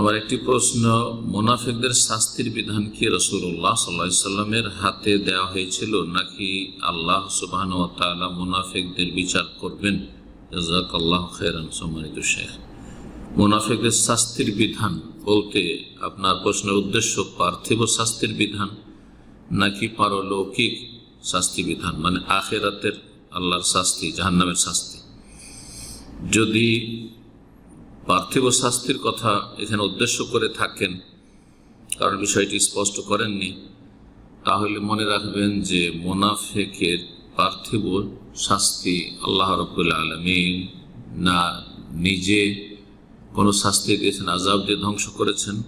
আমার একটি প্রশ্ন, মোনাফেকদের শাস্তির বিধান কি রসুল্লাহ সাল্লা সাল্লামের হাতে দেওয়া হয়েছিল নাকি আল্লাহ সুবাহন তালা মোনাফেকদের বিচার করবেন? জাক আল্লাহ খেরান সম্মানিত শেখ। মোনাফেকদের শাস্তির বিধান বলতে আপনার প্রশ্নের উদ্দেশ্য পার্থিব শাস্তির বিধান নাকি পারলৌকিক শাস্তি বিধান? মানে আখেরাতের আল্লাহর শাস্তি, জাহান্নামের শাস্তি। যদি পার্থিব শাস্তির কথা এখানে উদ্দেশ্য করে থাকেন। কারণ বিষয়টি স্পষ্ট করেননি। তাহলে মনে রাখবেন যে মোনাফেকের পার্থিব শাস্তি আল্লাহ রবুল্লা আলমিন না নিজে কোনো শাস্তি দিয়েছেন আজাব দিয়ে ধ্বংস করেছেন।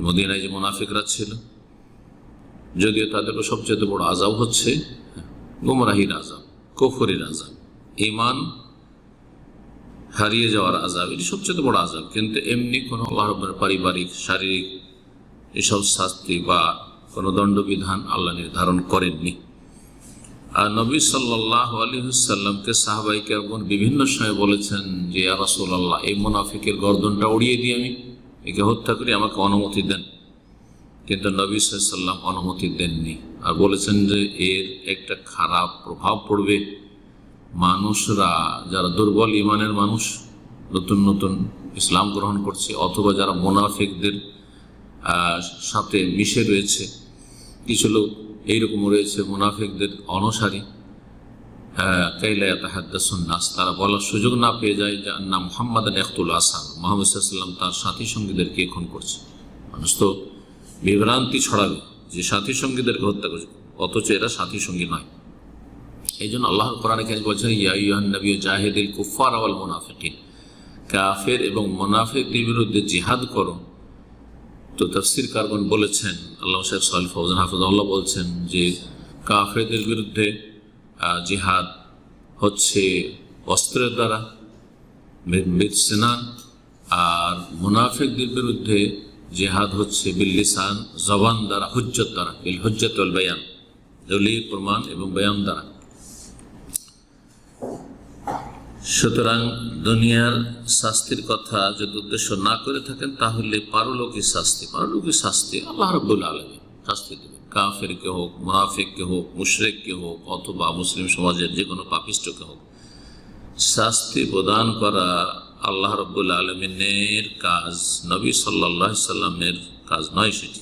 মদিনায় যে মোনাফিকরা ছিল, যদিও তাদের সবচেয়ে বড় আজাব হচ্ছে গুমরাহির আজাব কফরির আজাব ইমান হারিয়ে যাওয়ার আজাব এটি সবচেয়ে বড় আজাব কিন্তু এমনি কোনো পারিবারিক, শারীরিক এসব শাস্তি বা কোনো দণ্ডবিধান আল্লাহ নির্ধারণ করেননি। আর নবী সাল্লাহ আলহিসাল্লামকে সাহাবাইকে এবং বিভিন্ন সময় বলেছেন যে আল্লাহ এই মোনাফিকের গর্দনটা উড়িয়ে দিই আমি। একে হত্যা করি আমাকে অনুমতি দেন। কিন্তু নবী সাল্লাম অনুমতি দেননি। আর বলেছেন যে, এর একটা খারাপ প্রভাব পড়বে। মানুষরা যারা দুর্বল ইমানের মানুষ, নতুন নতুন ইসলাম গ্রহণ করছে, অথবা যারা মোনাফিকদের সাথে মিশে রয়েছে, কিছু লোক এইরকম রয়েছে, মুনাফিকদের অনুসারী। নাস, তারা বলার সুযোগ না পেয়ে যায় যে না মোহাম্মদ একতুল আসাদ মোহাম্মদ সাল্লাম তার সাথী সঙ্গীদেরকে এখন করছে। মানুষ তো বিভ্রান্তি ছড়াবে যে সাথী সঙ্গীদেরকে হত্যা করছে, অথচ এরা সাথী সঙ্গী নয়। এই জন্য আল্লাহ কোরআন বলছেন ইয়ানবী জাহেদিল কুফার আওয়াল মোনাফিকিন। কাফের এবং মোনাফিকদের বিরুদ্ধে জিহাদ করো। তো তফসির কারবন বলেছেন, আল্লাহ শেখ সাল ফৌজান হাফিজাল্লাহ বলছেন যে, কাফেরদের বিরুদ্ধে জিহাদ হচ্ছে অস্ত্রের দ্বারা সেনান আর মুনাফিকদের বিরুদ্ধে জেহাদ হচ্ছে বিল্লিসান জবান দ্বারা, হুজ্জত দ্বারা, বিল হুজ্জত বয়ান। দলীয় প্রমাণ এবং বয়ান দ্বারা। সুতরাং দুনিয়ার শাস্তির কথা যদি উদ্দেশ্য না করে থাকেন, তাহলে পারলৌকিক শাস্তি পারলৌকিক শাস্তি আল্লাহ রব্বুল আলমী শাস্তি দেবে কাফেরকে হোক, মুনাফিককে হোক, মুশরেককে হোক, অথবা মুসলিম সমাজের যে কোনো পাপিষ্টকে হোক, শাস্তি প্রদান করা আল্লাহ রব্বুল আলমিনের কাজ, নবী সাল্লাহ সাল্লামের কাজ নয়, সেটি